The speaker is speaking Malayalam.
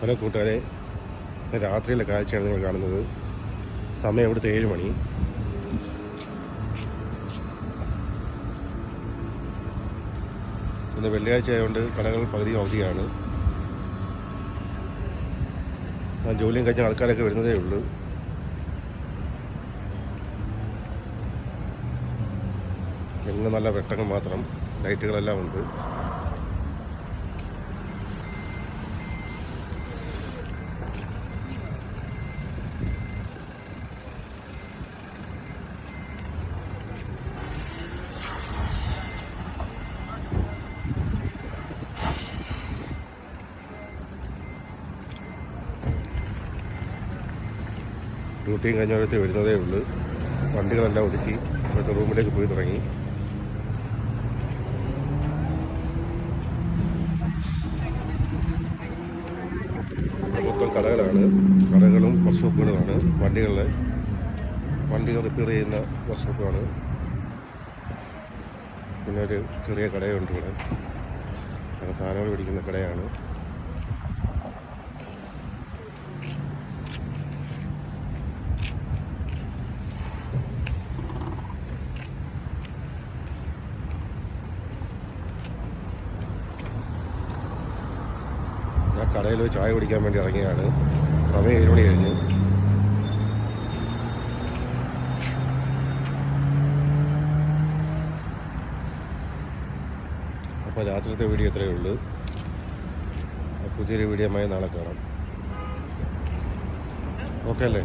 ഹലോ കൂട്ടുകാരെ രാത്രിയിലെ കാഴ്ചയാണ് നിങ്ങൾ കാണുന്നത്. സമയം ഇവിടുത്തെ ഏഴ് മണി. ഇന്ന് വെള്ളിയാഴ്ച ആയതുകൊണ്ട് കടകൾ പകുതി അവധിയാണ്. ജോലിയും കഴിഞ്ഞ ആൾക്കാരൊക്കെ വരുന്നതേ ഉള്ളൂ. എങ്ങ് നല്ല വെട്ടങ്ങൾ മാത്രം ലൈറ്റുകളെല്ലാം ഉണ്ട്. ഡ്യൂട്ടിയും കഴിഞ്ഞവരത്തെ വരുന്നതേ ഉള്ളൂ. വണ്ടികളെല്ലാം ഒതുക്കി. ഇപ്പോഴത്തെ റൂമിലേക്ക് പോയി തുടങ്ങി. മൊത്തം കടകളാണ്. കടകളും വർക്ക്ഷോപ്പുകളുമാണ് വണ്ടികളിലെ വണ്ടികൾ റിപ്പയർ ചെയ്യുന്ന വർക്ക്ഷോപ്പാണ് പിന്നെ ഒരു ചെറിയ കടയുണ്ട് ഇവിടെ. സാധനങ്ങൾ പിടിക്കുന്ന കടയാണ്. കടയിൽ ചായ കുടിക്കാൻ വേണ്ടി ഇറങ്ങിയാണ്. സമയം ഏഴ് മണി കഴിഞ്ഞു. അപ്പോൾ രാത്രിത്തെ വീഡിയോ ഇത്രയേ ഉള്ളൂ. പുതിയൊരു വീഡിയോമായി നാളെ കാണാം. ഓക്കെ അല്ലേ?